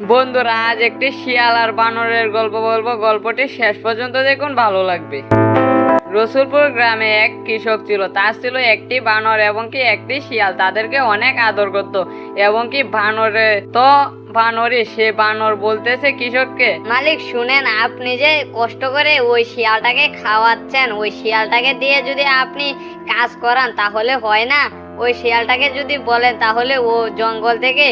বন্ধুরা, আজ একটি শিয়াল আর বানরের গল্প বলব। গল্পটি শেষ পর্যন্ত দেখুন, ভালো লাগবে। রসুলপুর গ্রামে এক কৃষক ছিল। তার ছিল একটি বানর এবং কি একটি শিয়াল। তাদেরকে অনেক আদর করত এবং কি বানরে, তো বানরে সে বানর বলতেছে কৃষককে, মালিক, শুনেন, আপনি যে কষ্ট করে ওই শিয়ালটাকে খাওয়াচ্ছেন, ওই শিয়ালটাকে দিয়ে যদি আপনি কাজ করান, তাহলে হয় না। ওই শিয়ালটাকে যদি বলেন, তাহলে ও জঙ্গল থেকে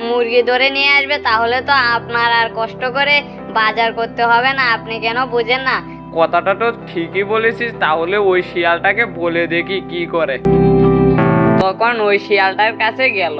মুরগি ধরে নিয়ে আসবে তাহলে তো আপনার আর কষ্ট করে বাজার করতে হবে না। আপনি কেন বুঝেন না? কথাটা তো ঠিকই বলেছিস তাহলে ওই শিয়ালটাকে বলে দেখি কি করে। তখন ওই শিয়ালটার কাছে গেল।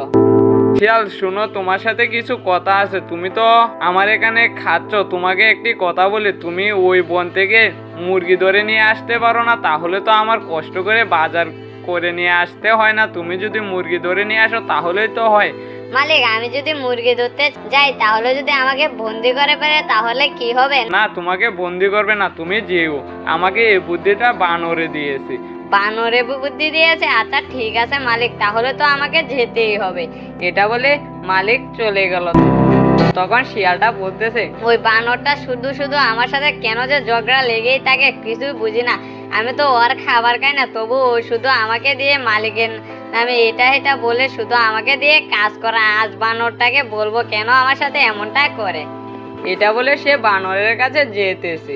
শিয়াল শুনো তোমার সাথে কিছু কথা আছে। তুমি তো আমার এখানে খাচ্ছ তোমাকে একটি কথা বলি। তুমি ওই বন থেকে মুরগি ধরে নিয়ে আসতে পারো না তাহলে তো আমার কষ্ট করে বাজার করে নিয়ে আসতে হয় না। তুমি যদি মুরগি ধরে নিয়ে আসো তাহলেই তো হয়। মালিক আমি যদি মুরগি ধরতে যাই তাহলে যদি আমাকে বন্দি করে ফেলে তাহলে কি হবে? না তোমাকে বন্দি করবে না তুমি যেও। আমাকে এই বুদ্ধিটা বানরে দিয়েছে। বানরে বুদ্ধি দিয়েছে? আচ্ছা ঠিক আছে মালিক তাহলে তো আমাকে যেতেই হবে। এটা বলে মালিক চলে গেল। তখন শিয়ালটা বলতেছে ওই বানরটা শুধু শুধু আমার সাথে কেন যে ঝগড়া লেগেই থাকে কিছুই বুঝি না। আমি তো ওর খাবার খাই না, তবু শুধু আমাকে দিয়ে মালিকের নামে এটা এটা বলে শুধু আমাকে দিয়ে কাজ করা। আজ বানরটাকে বলব কেন আমার সাথে এমনটা করে? এটা বলে সে বানরের কাছে যেতেছে।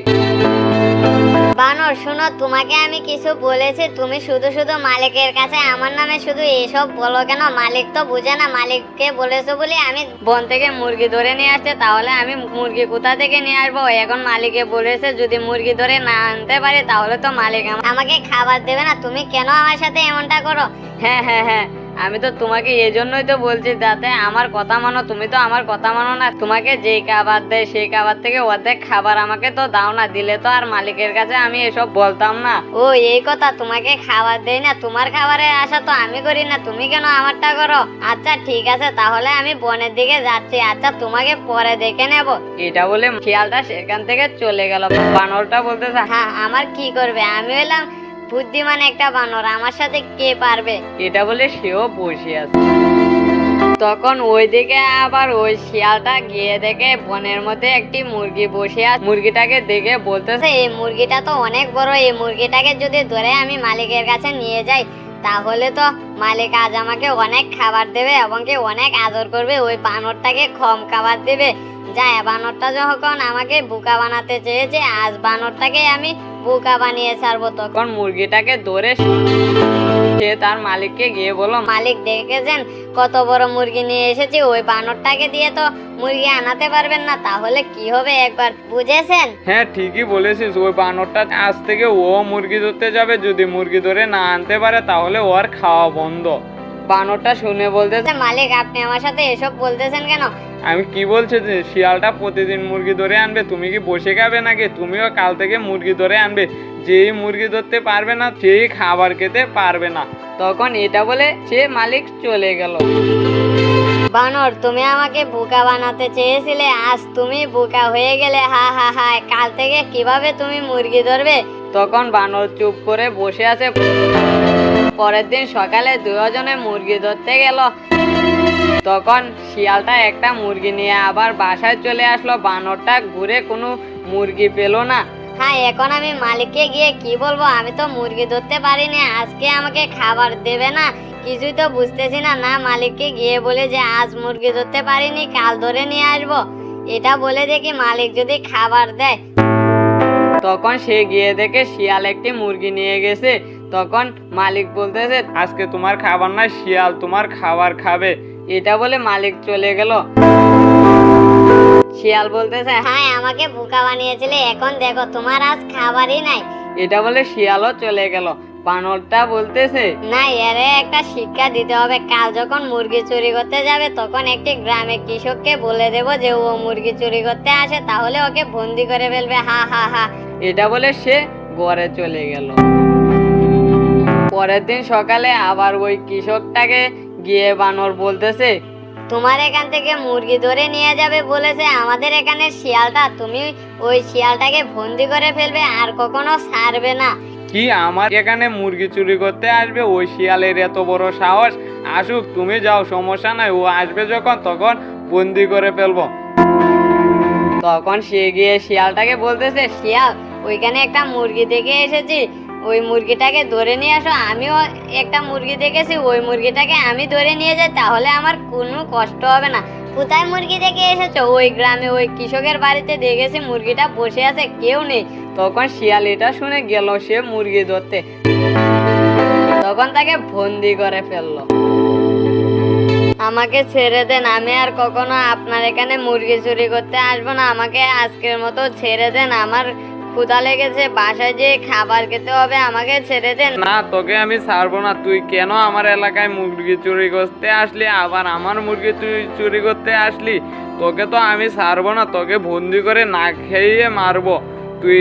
বানর শুনো, তোমাকে আমি কিছু বলেছি, তুমি শুধু শুধু মালিকের কাছে, আমার নামে শুধু এসব বলো কেন? মালিক তো বুঝে না, মালিককে বলেছ বলে আমি বন থেকে মুরগি ধরে নিয়ে আসছে, তাহলে আমি মুরগি কোথা থেকে নিয়ে আসব? এখন মালিকে বলেছে, যদি মুরগি ধরে না আনতে পারি, তাহলে তো মালিক আমাকে খাবার দেবে না, তুমি কেন আমার সাথে এমনটা করো? হ্যাঁ হ্যাঁ হ্যাঁ। আমি তো তোমাকে এই জন্যই তো বলছি যাতে আমার কথা মানো। তুমি তো আমার কথা মানো না। তোমাকে যেই খাবার দেয় সেই খাবার থেকে অর্ধেক খাবার আমাকে তো দাও না। দিলে তো আর মালিকের কাছে আমি এসব বলতাম না। ও এই কথা তোমাকে খাবার দেয় না তোমার খাবারের আশা তো আমি করি না। তুমি কেন আমারটা করো? আচ্ছা ঠিক আছে তাহলে আমি বনের দিকে যাচ্ছি। আচ্ছা তোমাকে পরে দেখে নেব। এটা বলে শিয়ালটা সেখান থেকে চলে গেল। বানরটা বলতেছে হ্যাঁ আমার কি করবে? আমি হলাম বুদ্ধিমান একটা বানর আমার সাথে কে পারবে? এটা বলে সেও বসে আছে। তখন ওইদিকে আবার ওই শিয়ালটা গিয়ে দেখে বনের মধ্যে একটি মুরগি বসে আছে। মুরগিটাকে দেখে বলতেছে আচ্ছা, এই মুরগিটা তো অনেক বড় এই মুরগিটাকে যদি ধরে আমি মালিকের কাছে নিয়ে যাই তাহলে তো মালিক আজ আমাকে অনেক খাবার দেবে এবং কি অনেক আদর করবে। ওই বানরটাকে কম খাবার দেবে। যা বানরটা যখন আমাকে বোকা বানাতে চেয়েছে আজ বানরটাকে আমি বোকা বানিয়ে ছাড়বো তখন মুরগিটাকে ধরে সে তার মালিককে গিয়ে বলল মালিক দেখেছেন কত বড় মুরগি নিয়ে এসেছি ওই বানরটাকে দিয়ে তো মুরগি আনাতে পারবেন না তাহলে কি হবে একবার বুঝেছেন? হ্যাঁ ঠিকই বলেছিস ওই বানরটা আজ থেকে ও মুরগি ধরতে যাবে যদি মুরগি ধরে না আনতে পারে তাহলে ওর খাওয়া বন্ধ। বানরটা শুনে বলতেছে মালিক আপনি আমার সাথে এসব বলতেছেন কেন? আমি কি বলছি যে শিয়ালটা প্রতিদিন মুরগি ধরে আনবে? তুমি কি বসে খাবে নাকি? তুমিও কাল থেকে মুরগি ধরে আনবে। যেই মুরগি ধরতে পারবে না সেই খাবার খেতে পারবে না। তখন এটা বলে সে মালিক চলে গেল। বানর তুমি আমাকে বোকা বানাতে চেয়েছিলে। আজ তুমি বোকা হয়ে গেলে হা হা হা কাল থেকে কীভাবে তুমি মুরগি ধরবে? তখন বানর চুপ করে বসে আছে। পরের দিন সকালে দুজনে মুরগি ধরতে গেল। তখন শিয়ালটা একটা মুরগি নিয়ে আবার বাসায় চলে আসলো। বানরটা ঘুরে কোনো মুরগি পেল না। হ্যাঁ এখন আমি মালিককে গিয়ে কি বলব? আমি তো মুরগি ধরতে পারিনি। আজকে আমাকে খাবার দেবে না। কিছুই তো বুঝতেছি না। না মালিককে গিয়ে বলে যে আজ মুরগি ধরতে পারিনি কাল ধরে নিয়ে আসব। এটা বলে দেখি মালিক যদি খাবার দেয়। তখন সে গিয়ে দেখে শিয়াল একটি মুরগি নিয়ে গেছে। তখন মালিক বলতেছে আজকে তোমার খাবার না শিয়াল তোমার খাবার খাবে। এটা বলে মালিক চলে গেল। শিয়াল বলতেছে হ্যাঁ আমাকে বোকা বানিয়েছিলে, এখন দেখো তোমার আজ খাবারই নাই। এটা বলে শিয়ালও চলে গেল। বানরটা বলতেছে না এরে একটা শিক্ষা দিতে হবে, কাল যখন মুরগি চুরি করতে যাবে, তখন একটি গ্রামে কৃষককে বলে দেব যে, ও মুরগি চুরি করতে আসে, তাহলে ওকে বন্দি করে ফেলবে। হা হা হা। এটা বলে সে ঘরে চলে গেল। পরের দিন সকালে আবার ওই কৃষকটাকে গিয়ে বানর বলতেছে তোমার এখান থেকে মুরগি ধরে নিয়ে যাবে বলেছে। আমাদের এখানে শিয়ালটা তুমি ওই শিয়ালটাকে বন্দি করে ফেলবে আর কখনো ছাড়বে না। কি আমার এখানে মুরগি চুরি করতে আসবে? ওই শিয়ালের এত বড় সাহস। আসুক তুমি যাও সমস্যা নাই ও আসবে যখন তখন বন্দি করে ফেলব। তখন সে গিয়ে শিয়ালটাকে বলতেছে শিয়াল ওইখানে একটা মুরগি দেখে এসেছি। ওই মুরগিটাকে ধরে নিয়ে আসো। আমিও একটা মুরগি দেখেছি, ওই মুরগিটাকে আমি ধরে নিয়ে যাই, তাহলে আমার কোনো কষ্ট হবে না। কোথায় মুরগি দেখে এসেছ? ওই গ্রামে ওই কৃষকের বাড়িতে দেখেছি মুরগিটা বসে আছে, কেউ নেই। তখন শিয়াল এটা শুনে গেল সে মুরগি ধরতে। তখন তাকে বন্দি করে ফেলল। আমাকে ছেড়ে দেন, আমি আর কখনো আপনার এখানে মুরগি চুরি করতে আসব না। আমাকে আজকের মতো ছেড়ে দেন, আমার ক্ষুধা লেগেছে বাসায় যেয়ে খাবার খেতে হবে আমাকে ছেড়ে দেন। না তোকে আমি ছাড়বো না। তুই কেন আমার এলাকায় মুরগি চুরি করতে আসলি? আবার আমার মুরগি তুই চুরি করতে আসলি? তোকে তো আমি ছাড়বো না তোকে বন্দি করে না খেয়ে মারবো। তুই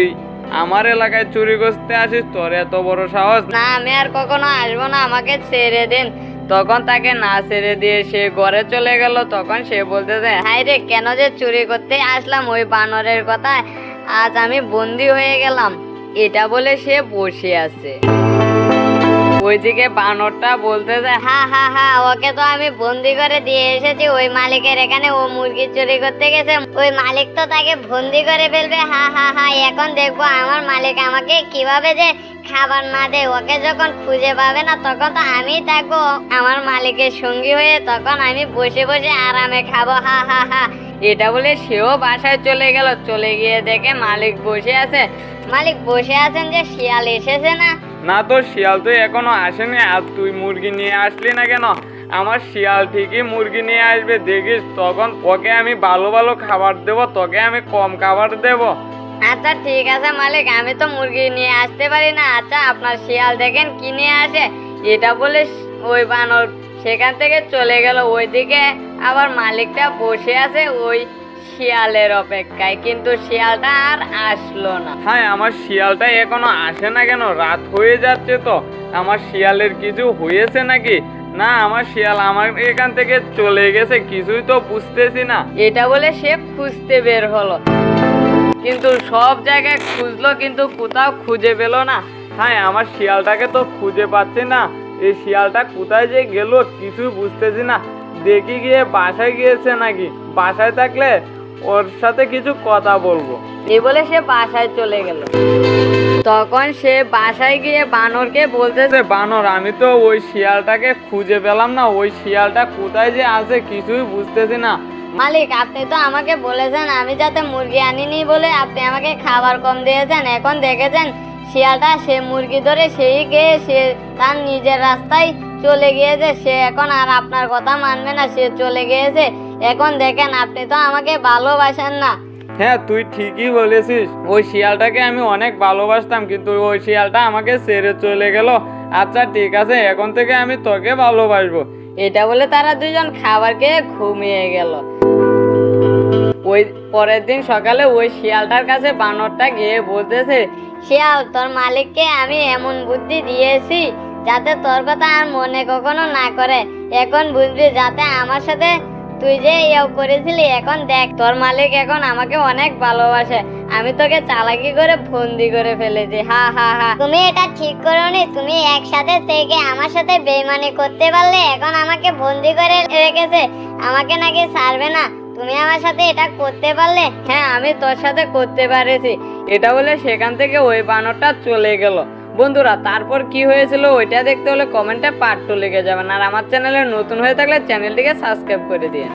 আমার এলাকায় চুরি করতে আসিস? তোর এত বড় সাহস? না আমি আর কখনো আসব না আমাকে ছেড়ে দেন। তখন তাকে না ছেড়ে দিয়ে সে ঘরে চলে গেল তখন সে বলতেছে হাই রে কেন যে চুরি করতে আসলাম ওই বানরের কথায়? আজ আমি বন্দি হয়ে গেলাম। এটা বলে সে বসে আছে। ওইদিকে বানরটা বলতে বলতেছে হা হা হা, ওকে তো আমি বন্দি করে দিয়ে এসেছি। ওই মালিকের এখানে ও মুরগি চুরি করতে গেছে। ওই মালিক তো তাকে বন্দি করে ফেলবে। হা হা হা, এখন দেখব আমার মালিক আমাকে কীভাবে যে খাবার না দেয়। ওকে যখন খুঁজে পাবে না, তখন তো আমি থাকব। আমার মালিকের সঙ্গী হয়ে তখন আমি বসে বসে আরামে খাব। হা হা হা এটা বলে সেও বাসায় চলে গেল। চলে গিয়ে দেখে মালিক বসে আছে। মালিক বসে আছেন যে শিয়াল এসেছে না? না তো শিয়াল তো এখনও আসেনি। আর তুই মুরগি নিয়ে আসলি না কেন? আমার শিয়াল ঠিকই মুরগি নিয়ে আসবে। দেখিস তখন ওকে আমি ভালো ভালো খাবার দেবো তোকে আমি কম খাবার দেবো। আচ্ছা ঠিক আছে মালিক আমি তো মুরগি নিয়ে আসতে পারি না। আচ্ছা আপনার শিয়াল দেখেন কি নিয়ে আসে? এটা বলে ওই বানর সেখান থেকে চলে গেল ওইদিকে। আবার মালিকটা বসে আছে ওই শিয়ালের অপেক্ষায় কিন্তু শিয়ালটা আর আসলো না। হ্যাঁ আমার শিয়ালটা এখনও আসে না কেন? রাত হয়ে যাচ্ছে তো। আমার শিয়ালের কিছু হয়েছে নাকি? না আমার শিয়াল আমার এখান থেকে চলে গেছে কিছুই তো বুঝতেছি না। এটা বলে সে খুঁজতে বের হলো। কিন্তু সব জায়গায় খুঁজলো কিন্তু কোথাও খুঁজে পেল না। হ্যাঁ আমার শিয়ালটাকে তো খুঁজে পাচ্ছি না। এই শিয়ালটা কোথায় যে গেল কিছুই বুঝতেছি না। দেখি গিয়ে বাসায় গিয়েছে নাকি? বাসায় থাকলে ওর সাথে কিছু কথা বলব। এই বলে সে বাসায় চলে গেল। তখন সে বাসায় গিয়ে বানরকে বলতেছে বানর আমি তো ওই শিয়ালটাকে খুঁজে পেলাম না। ওই শিয়ালটা কোথায় যে আছে কিছুই বুঝতেছি না। মালিক আপনি তো আমাকে বলেছেন আমি যাতে মুরগি আনিনি বলে আপনি আমাকে খাবার কম দিয়েছেন এখন দেখেছেন শিয়ালটা সে মুরগি ধরে সেই গিয়ে সে তার নিজের রাস্তায় চলে গিয়েছে। সে এখন আর আপনার কথা মানবে না সে চলে গিয়েছে। এখন দেখেন আপনি তো আমাকে ভালোবাসেন না। হ্যাঁ তুই ঠিকই বলেছিস। ওই শিয়ালটাকে আমি অনেক ভালোবাসতাম কিন্তু ওই শিয়ালটা আমাকে ছেড়ে চলে গেল। আচ্ছা ঠিক আছে এখন থেকে আমি তোকে ভালোবাসবো। এটা বলে তারা দুজন খাবার খেয়ে ঘুমিয়ে গেল। ওই পরের দিন সকালে ওই শিয়ালটার কাছে বানরটা গিয়ে বলতেছে শিয়াল তোর মালিককে আমি এমন বুদ্ধি দিয়েছি যাতে তোর কথা আর মনে কখনো না করে। এখন বুঝবি যাতে আমার সাথে তুই যে ইয়ে করেছিলি এখন দেখ তোর মালিক এখন আমাকে অনেক ভালোবাসে। আমি তোকে চালাকি করে ফন্দি করে ফেলেছি হা হা হা। তুমি এটা ঠিক করোনি তুমি একসাথে থেকে আমার সাথে বেইমানি করতে পারলে এখন আমাকে বন্দি করে রেখেছে। আমাকে নাকি ছাড়বে না। তুমি আমার সাথে এটা করতে পারলে? হ্যাঁ আমি তোর সাথে করতে পারেছি। এটা বলে সেখান থেকে ওই বানরটা চলে গেল। বন্ধুরা, তারপর কি হয়েছিল ওইটা দেখতে হলে কমেন্টে পার্ট টু লিখে যাবেন। আর আমার চ্যানেলে নতুন হয়ে থাকলে চ্যানেলটিকে সাবস্ক্রাইব করে দিন